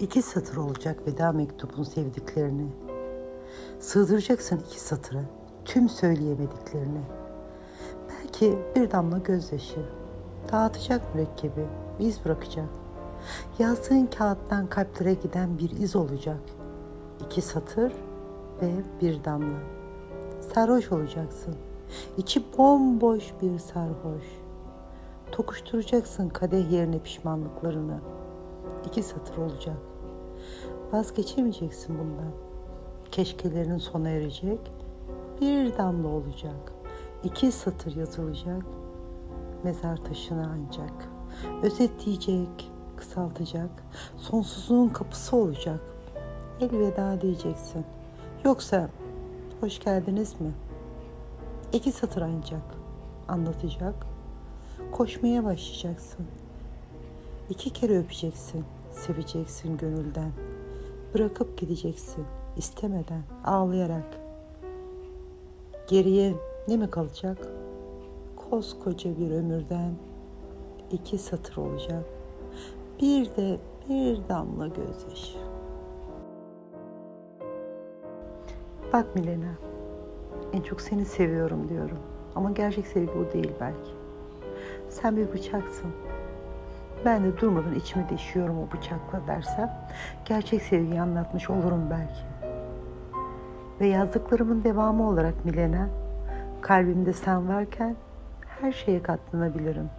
İki satır olacak veda mektubun sevdiklerini. Sığdıracaksın iki satıra tüm söyleyemediklerini. Belki bir damla gözyaşı dağıtacak mürekkebi, iz bırakacak. Yazdığın kağıttan kalplere giden bir iz olacak. İki satır ve bir damla. Sarhoş olacaksın. İçi bomboş bir sarhoş. Tokuşturacaksın kadeh yerine pişmanlıklarını. İki satır olacak. Vazgeçemeyeceksin bundan. Keşkelerin sona erecek. Bir damla olacak. İki satır yazılacak. Mezar taşına ancak. Özetleyecek, kısaltacak. Sonsuzluğun kapısı olacak. Elveda diyeceksin. Yoksa hoş geldiniz mi? İki satır ancak anlatacak. Koşmaya başlayacaksın. İki kere öpeceksin, seveceksin gönülden. Bırakıp gideceksin istemeden, ağlayarak. Geriye ne mi kalacak? Koskoca bir ömürden iki satır olacak. Bir de bir damla gözyaşı. Bak Milena, en çok seni seviyorum diyorum. Ama gerçek sevgi bu değil belki. Sen bir bıçaksın. Ben de durmadan içimi deşiyorum o bıçakla dersem gerçek sevgiyi anlatmış olurum belki. Ve yazdıklarımın devamı olarak Milena, kalbimde sen varken her şeye katlanabilirim.